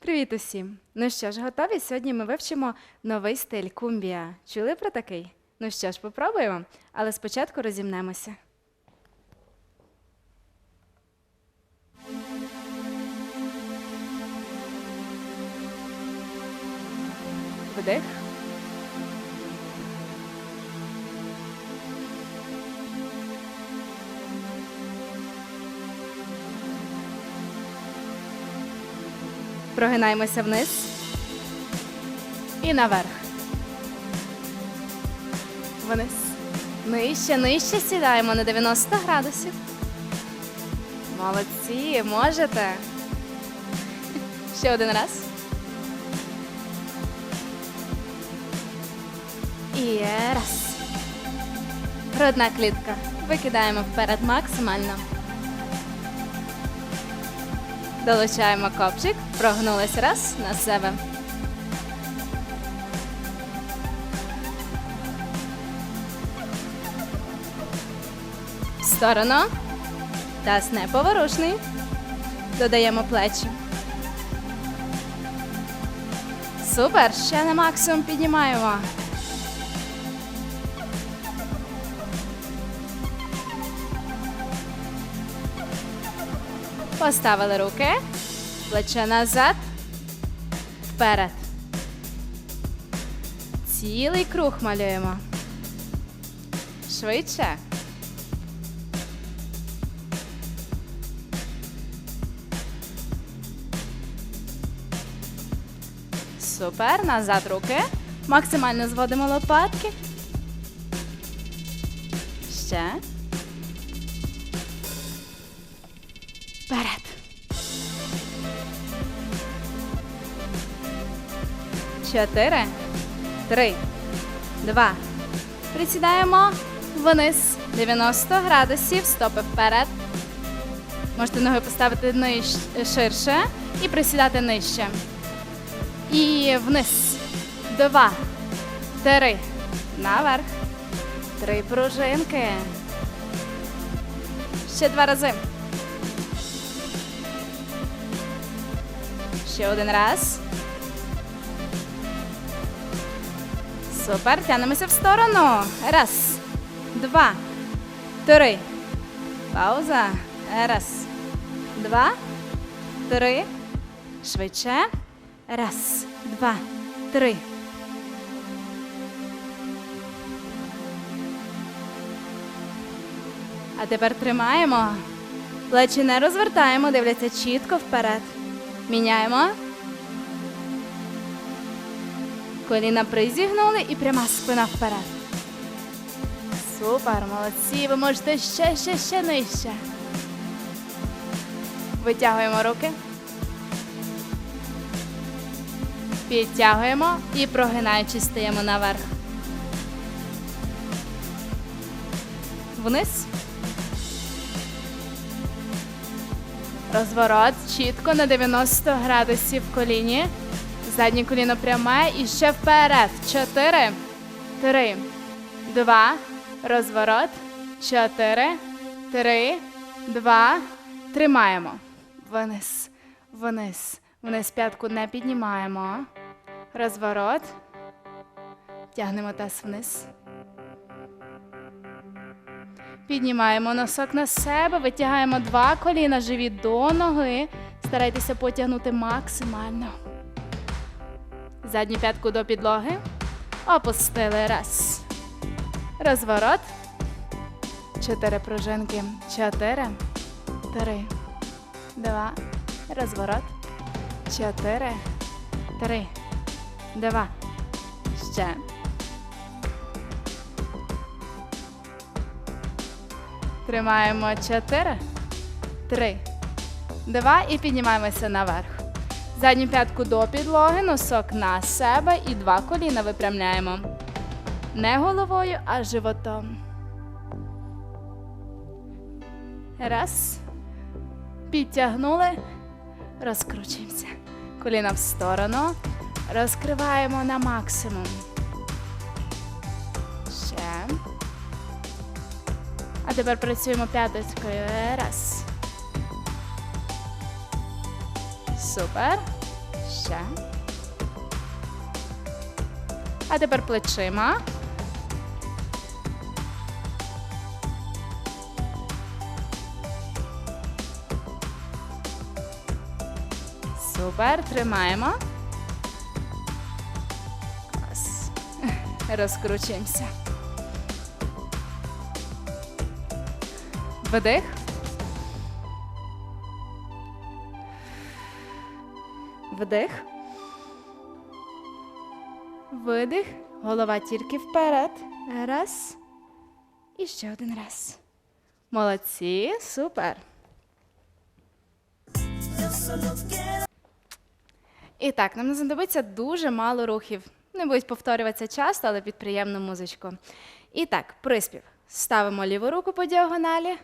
Привіт усім! Ну що ж, готові? Сьогодні ми вивчимо новий стиль кумбія. Чули про такий? Ну що ж, попробуємо, але спочатку розімнемося. Вдих. Прогинаємося вниз і наверх. Вниз. Нижче, нижче сідаємо на 90 градусів. Молодці, можете. Ще один раз. І раз. Грудна клітка. Викидаємо вперед максимально. Долучаємо копчик, прогнулись раз на себе. В сторону. Таз неповорушний. Додаємо плечі. Супер! Ще на максимум піднімаємо. Поставили руки, плече назад, вперед. Цілий круг малюємо. Швидше. Супер. Назад руки. Максимально зводимо лопатки. Ще. Вперед. Чотири, три, два. Присідаємо вниз 90 градусів, стопи вперед. Можете ноги поставити ниж, ширше і присідати нижче. І вниз. Два, три. Наверх. Три пружинки. Ще два рази. Ще один раз. Супер. Тянемося в сторону. Раз, два, три. Пауза. Раз, два, три. Швидше. Раз, два, три. А тепер тримаємо. Плечі не розвертаємо, дивляться чітко вперед. Міняємо. Коліна призігнули і пряма спина вперед. Супер, молодці. Ви можете ще, ще, ще нижче. Витягуємо руки. Підтягуємо і прогинаючись стаємо наверх. Вниз. Розворот чітко на 90 градусів коліні. Заднє коліно пряме і ще вперед. Чотири, три, два. Розворот. Чотири, три, два. Тримаємо. Вниз, вниз. Вниз п'ятку не піднімаємо. Розворот. Тягнемо таз вниз. Піднімаємо носок на себе, витягаємо два коліна, живіт до ноги. Старайтеся потягнути максимально. Задню п'ятку до підлоги. Опустили. Раз. Розворот. Чотири пружинки. Чотири. Три. Два. Розворот. Чотири. Три. Два. Ще. Тримаємо 4, 3, 2 і піднімаємося наверх. Задню п'ятку до підлоги, носок на себе і два коліна випрямляємо. Не головою, а животом. Раз. Підтягнули. Розкручуємося. Коліна в сторону. Розкриваємо на максимум. Тепер працюємо п'яточкою. Раз. Супер. Ще. А тепер плечима. Супер, тримаємо. Клас. Розкручуємося. Вдих. Вдих. Видих. Голова тільки вперед. Раз. І ще один раз. Молодці. Супер. І так, нам знадобиться дуже мало рухів. Не будуть повторюватися часто, але під приємну музичку. І так, приспів. Ставимо ліву руку по діагоналі,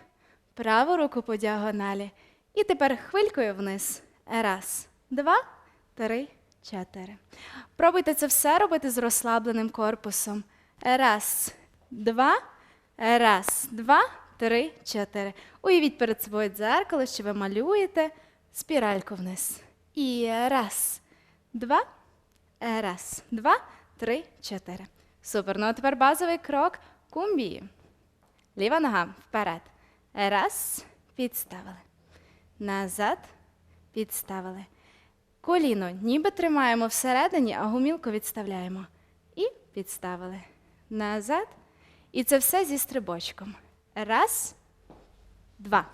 праву руку по діагоналі. І тепер хвилькою вниз. Раз, два, три, чотири. Пробуйте це все робити з розслабленим корпусом. Раз, два, раз, два, три, чотири. Уявіть перед собою дзеркало, що ви малюєте спіральку вниз. І раз, два, раз, два, три, чотири. Супер. Ну а тепер базовий крок кумбії. Ліва нога вперед. Раз, підставили. Назад, підставили. Коліно ніби тримаємо всередині, а гумілку відставляємо. І підставили. Назад. І це все зі стрибочком. Раз, два.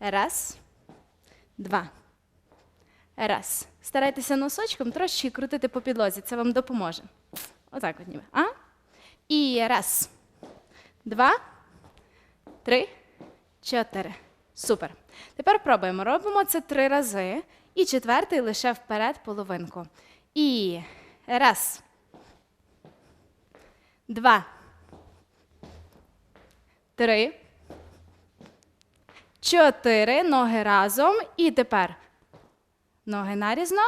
Раз, два. Раз. Старайтеся носочком трошки крутити по підлозі. Це вам допоможе. Отак от ніби. А? І раз, два, три, чотири. Супер. Тепер пробуємо. Робимо це три рази. І четвертий лише вперед половинку. І раз. Два. Три. Чотири. Ноги разом. І тепер ноги нарізно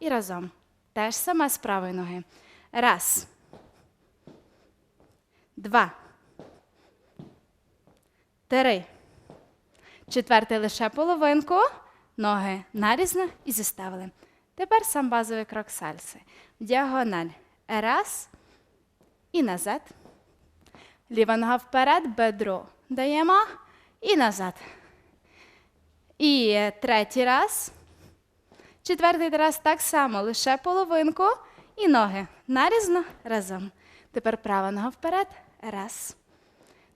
і разом. Теж саме з правої ноги. Раз. Два. Три. Четвертий лише половинку. Ноги нарізно і зіставили. Тепер сам базовий крок сальси. Діагональ. Раз. І назад. Ліва нога вперед, бедро. Даємо. І назад. І третій раз. Четвертий раз так само, лише половинку. І ноги нарізно разом. Тепер права нога вперед. Раз.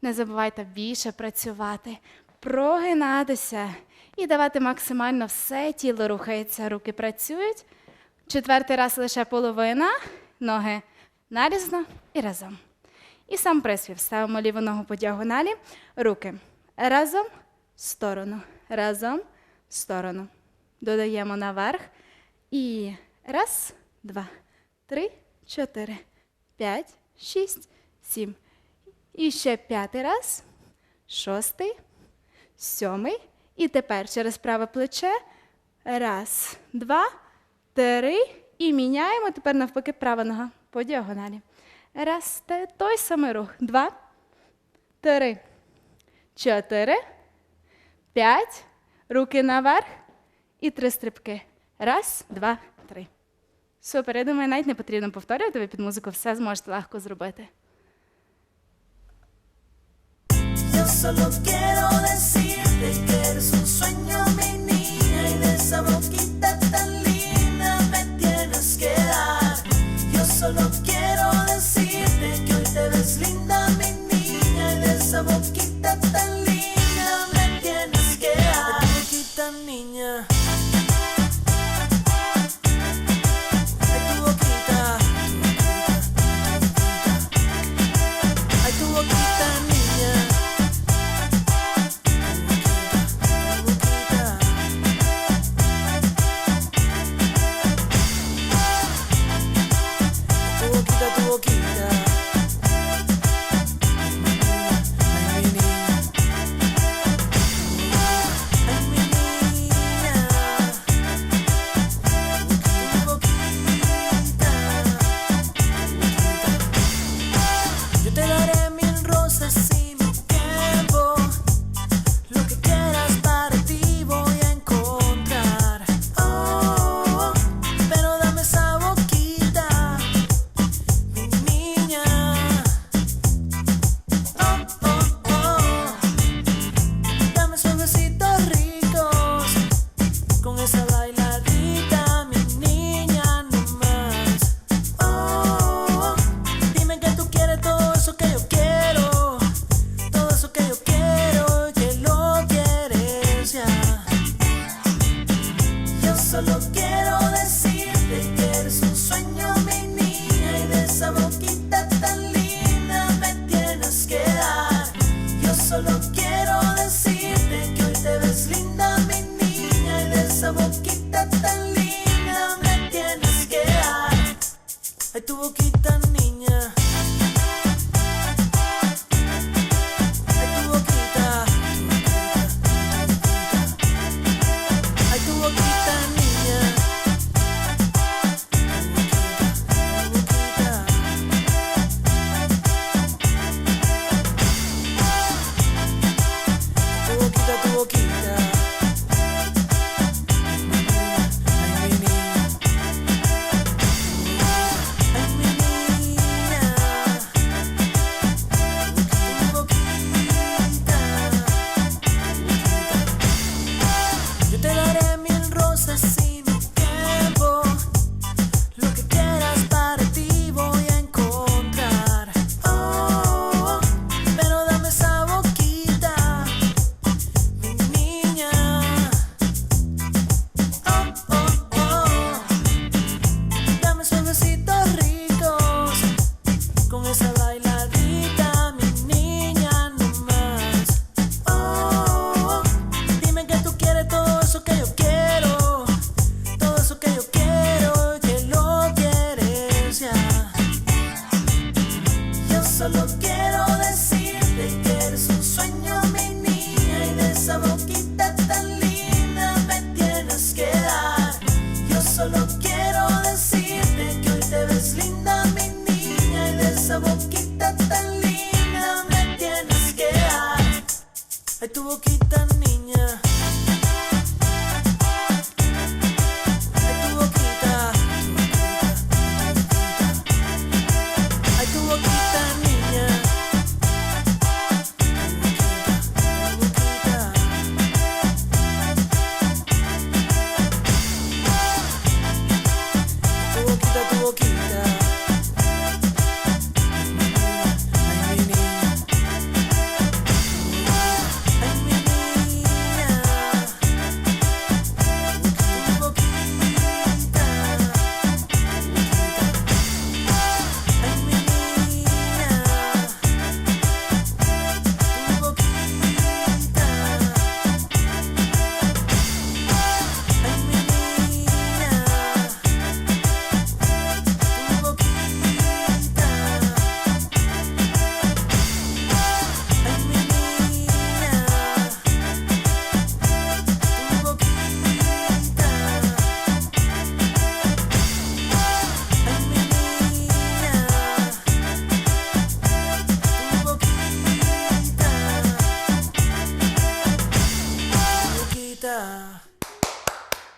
Не забувайте більше працювати, прогинатися і давати максимально все тіло рухається, руки працюють. Четвертий раз лише половина, ноги нарізно і разом. І сам приспів. Ставимо ліву ногу по діагоналі, руки разом, в сторону, разом, в сторону. Додаємо наверх. І раз, два, три, чотири, п'ять, шість, сім. І ще п'ятий раз, шостий, сьомий. І тепер через праве плече. Раз, два, три. І міняємо. Тепер навпаки права нога по діагоналі. Раз, той самий рух. Два, три, чотири, п'ять. Руки наверх. І три стрибки. Раз, два, три. Супер. Я думаю, навіть не потрібно повторювати, ви під музику все зможете легко зробити. Solo quiero decirte que eres un sueño, mi niña, y de esa boquita tan linda me tienes que dar. Yo solo quiero solo quiero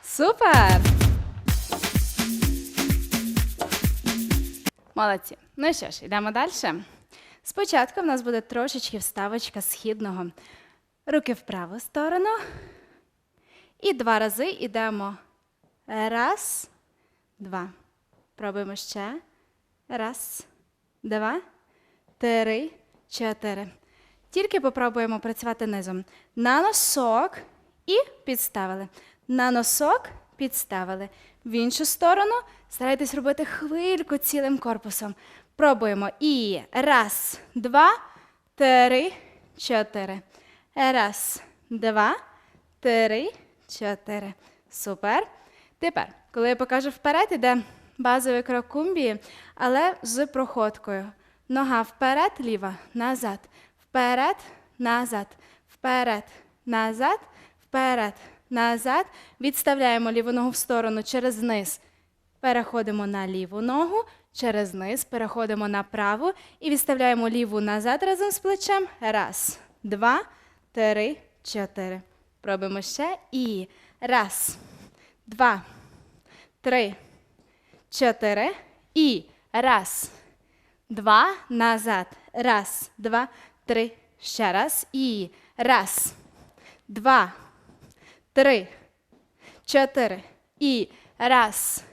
Супер! Молодці. Ну що ж, йдемо далі. Спочатку в нас буде трошечки вставочка східного. Руки в праву сторону. І два рази йдемо. Раз, два. Пробуємо ще. Раз, два, три, чотири. Тільки попробуємо працювати низом. На носок і підставили. На носок підставили. В іншу сторону старайтесь робити хвильку цілим корпусом. Пробуємо. І раз, два, три, чотири. Раз, два, три, чотири. Супер. Тепер, коли я покажу вперед, іде базовий крок кумбії, але з проходкою. Нога вперед, ліва, назад, вперед, назад, вперед, назад, вперед, назад. Відставляємо ліву ногу в сторону через низ. Переходимо на ліву ногу, через низ, переходимо на праву і відставляємо ліву назад разом з плечем. Раз, два, три, чотири. Пробуємо ще. І раз, два, три, чотири. І раз, два, назад. Раз, два, три. Ще раз. І раз, два, три, чотири. І раз,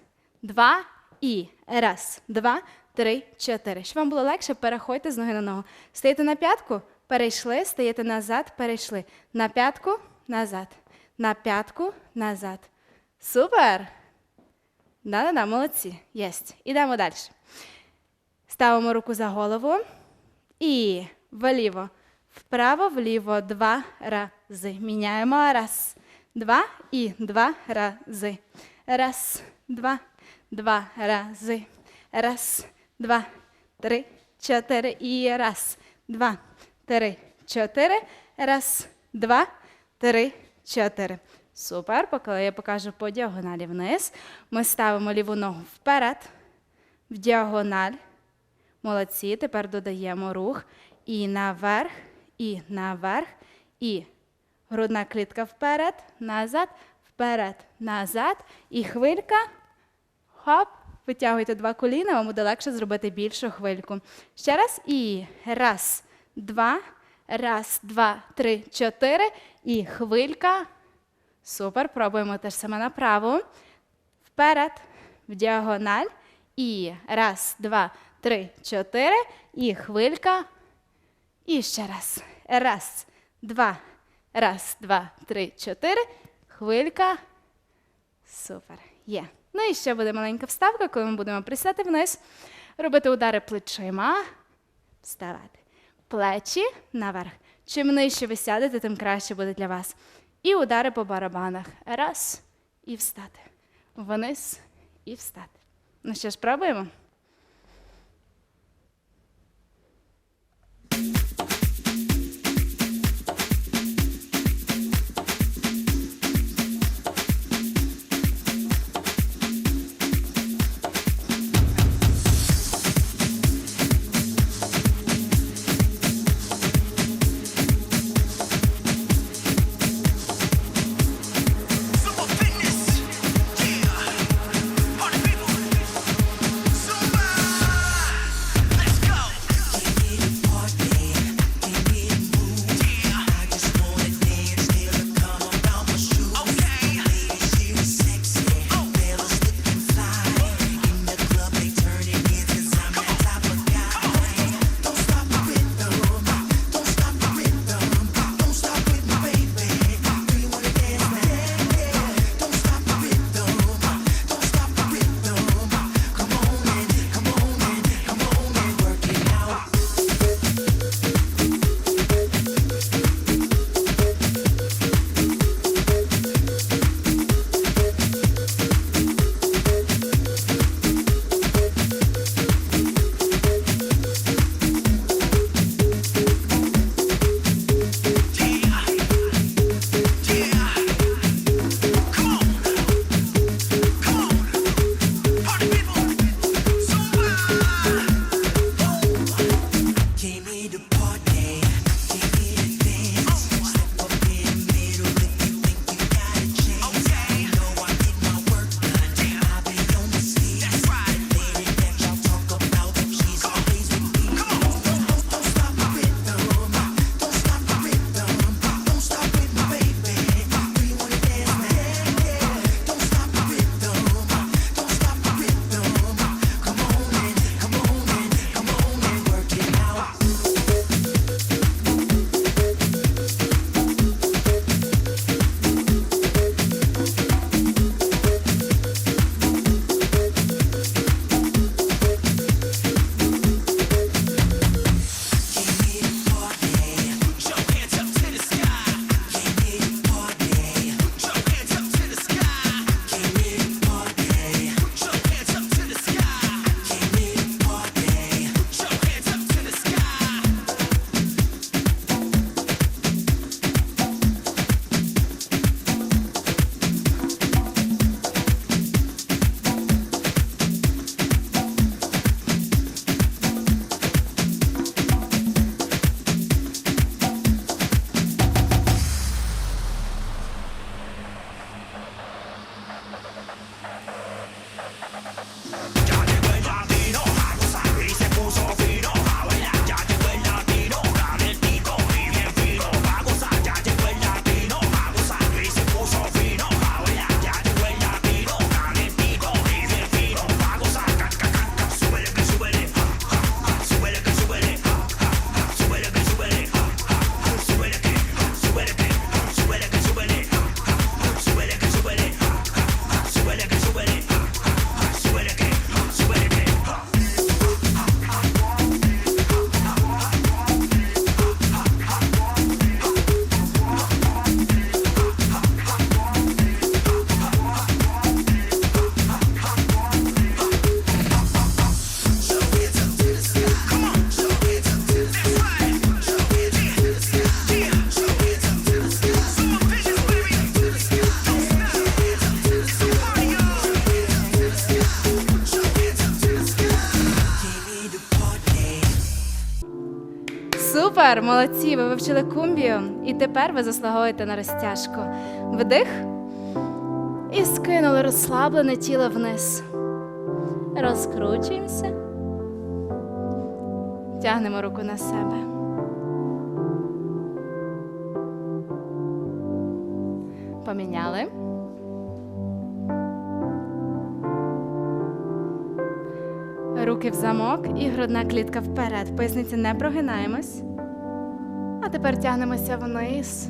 два, і раз, два, три, чотири. Щоб вам було легше, переходьте з ноги на ногу. Стаєте на п'ятку, перейшли, стаєте назад, перейшли. На п'ятку, назад. На п'ятку, назад. Супер! Да-да-да, молодці. Єсть. Ідемо далі. Ставимо руку за голову і вліво, вправо, вліво два рази. Міняємо. Раз, два і два рази. Раз, два, два рази. Раз, два, три, чотири. І раз, два, три, чотири. Раз, два, три, чотири. Супер. Поки я покажу по діагоналі вниз. Ми ставимо ліву ногу вперед, в діагональ. Молодці. Тепер додаємо рух. І наверх, і наверх, і грудна клітка вперед, назад, вперед, назад. І хвилька. Хоп. Витягуйте два коліна, вам буде легше зробити більшу хвильку. Ще раз. І раз, два, раз, два, три, чотири. І хвилька. Супер. Пробуємо те ж саме направо. Вперед, в діагональ. І раз, два, три, чотири. І хвилька. І ще раз. Раз, два, раз, два, три, чотири. Хвилька. Супер. Є. Ну і ще буде маленька вставка, коли ми будемо присяти вниз, робити удари плечима, вставати. Плечі наверх. Чим нижче ви сядете, тим краще буде для вас. І удари по барабанах. Раз. І встати. Вниз і встати. Ну що ж, пробуємо? Вивчили кумбію. І тепер ви заслуговуєте на розтяжку. Вдих. І скинули розслаблене тіло вниз. Розкручуємося. Тягнемо руку на себе. Поміняли. Руки в замок і грудна клітка вперед. Поясниці не прогинаємось. А тепер тягнемося вниз.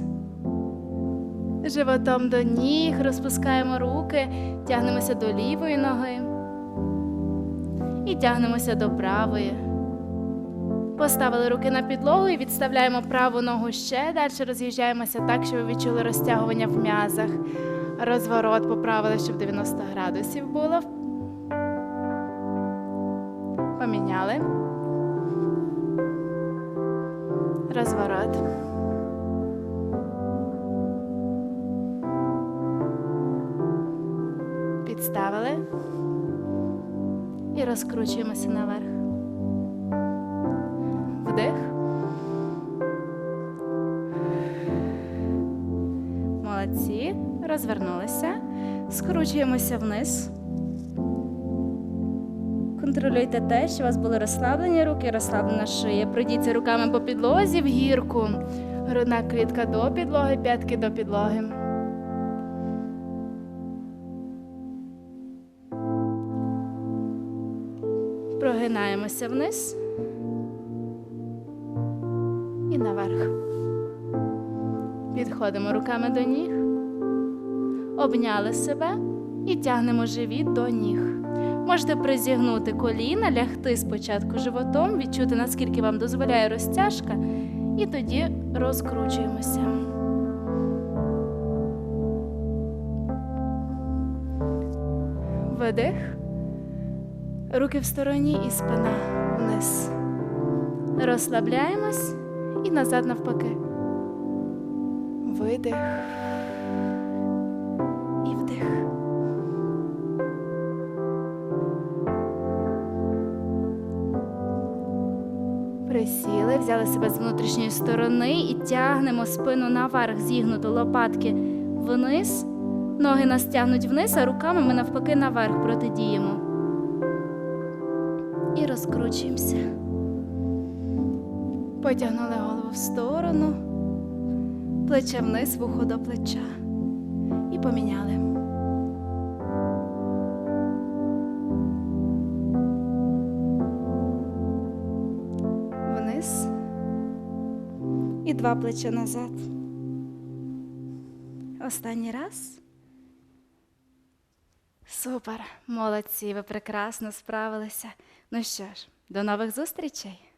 Животом до ніг, розпускаємо руки, тягнемося до лівої ноги. І тягнемося до правої. Поставили руки на підлогу і відставляємо праву ногу ще далі. Роз'їжджаємося так, щоб ви відчули розтягування в м'язах. Розворот поправили, щоб 90 градусів було. Поміняли. Розворот. Підставили. І розкручуємося наверх. Вдих. Молодці. Розвернулися. Скручуємося вниз. Контролюйте те, що у вас були розслаблені руки, розслаблена шия. Пройдіться руками по підлозі в гірку. Грудна клітка до підлоги, п'ятки до підлоги. Прогинаємося вниз і наверх. Підходимо руками до ніг, обняли себе і тягнемо живіт до ніг. Можете призігнути коліна, лягти спочатку животом, відчути, наскільки вам дозволяє розтяжка, і тоді розкручуємося. Видих. Руки в стороні і спина вниз. Розслабляємось і назад навпаки. Видих. Взяли себе з внутрішньої сторони і тягнемо спину наверх, зігнуто лопатки вниз. Ноги нас тягнуть вниз, а руками ми навпаки наверх протидіємо. І розкручуємося. Потягнули голову в сторону, плече вниз, вухо до плеча. І поміняли. Два плеча назад. Останній раз. Супер, молодці, ви прекрасно справилися. Ну що ж, до нових зустрічей!